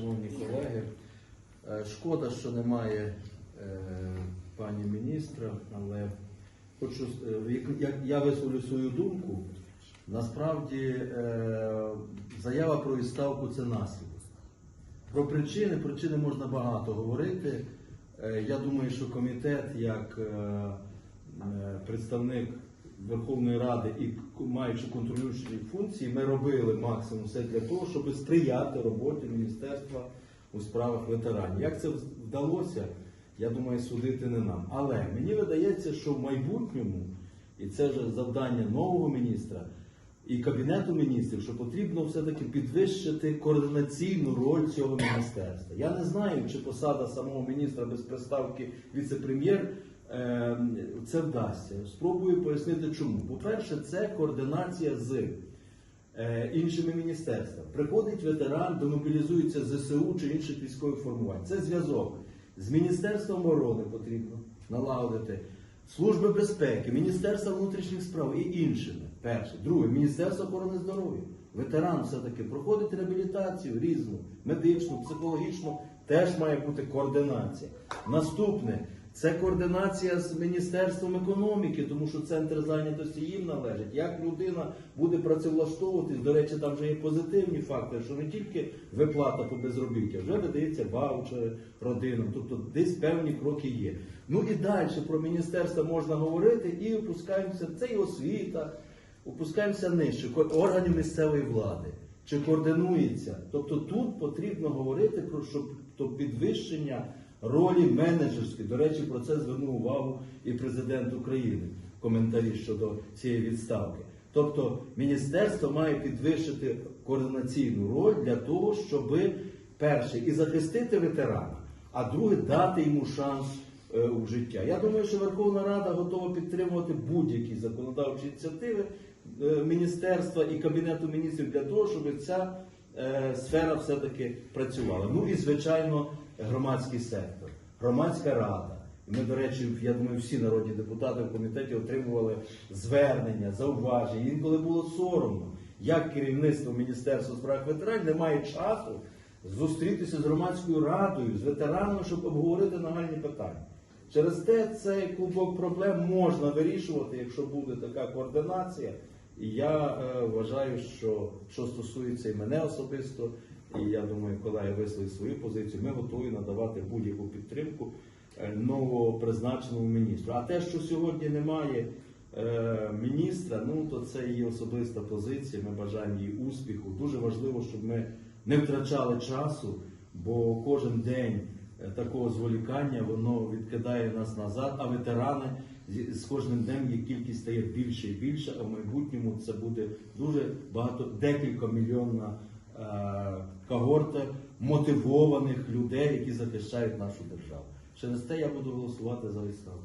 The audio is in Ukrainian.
шановні колеги. Е, Шкода, що немає е, пані міністра, але хочу е, я висловлю свою думку. Насправді заява про відставку це наслідок. Про причини, причини можна багато говорити. Я думаю, що комітет, як представник Верховної Ради і маючи контролюючі функції, ми робили максимум все для того, щоб сприяти роботі Міністерства у справах ветеранів. Як це вдалося, я думаю, судити не нам. Але мені видається, що в майбутньому, і це вже завдання нового міністра, і Кабінету міністрів, що потрібно все-таки підвищити координаційну роль цього міністерства. Я не знаю, чи посада самого міністра без приставки віце-прем'єр це вдасться. Спробую пояснити чому. По-перше, це координація з е, іншими міністерствами. Приходить ветеран, демобілізується ЗСУ чи інших військових формувань. Це зв'язок з Міністерством оборони потрібно налагодити. Служби безпеки, Міністерства внутрішніх справ і іншими. Перше. Друге, Міністерство охорони здоров'я. Ветеран все-таки проходить реабілітацію різну, медичну, психологічну, теж має бути координація. Наступне це координація з Міністерством економіки, тому що центр зайнятості їм належить. Як людина буде працевлаштовуватись, до речі, там вже є позитивні фактори, що не тільки виплата по безробіття, вже видається ваучери родинам, тобто десь певні кроки є. Ну і далі про міністерство можна говорити і опускаємося, це і освіта, опускаємося нижче, органів місцевої влади. Чи координується? Тобто тут потрібно говорити про щоб то підвищення ролі менеджерської. До речі, про це звернув увагу і президент України в коментарі щодо цієї відставки. Тобто міністерство має підвищити координаційну роль для того, щоб перше і захистити ветерана, а друге дати йому шанс е, у життя. Я думаю, що Верховна Рада готова підтримувати будь-які законодавчі ініціативи е, міністерства і кабінету міністрів для того, щоб ця е, сфера все-таки працювала. Ну і звичайно, громадський сектор, громадська рада. І Ми, до речі, я думаю, всі народні депутати в комітеті отримували звернення, зауваження. Інколи було соромно, як керівництво Міністерства у справах ветеранів не має часу зустрітися з громадською радою, з ветеранами, щоб обговорити нагальні питання. Через те цей клубок проблем можна вирішувати, якщо буде така координація. І я е, вважаю, що що стосується і мене особисто, і я думаю, колеги висловили свою позицію, ми готові надавати будь-яку підтримку е, новопризначеному міністру. А те, що сьогодні немає е, міністра, ну то це її особиста позиція. Ми бажаємо їй успіху. Дуже важливо, щоб ми не втрачали часу, бо кожен день е, такого зволікання воно відкидає нас назад, а ветерани з кожним днем їх кількість стає більше і більше, а в майбутньому це буде дуже багато, декілька мільйонна когорта мотивованих людей, які захищають нашу державу. Через те я буду голосувати за відставку.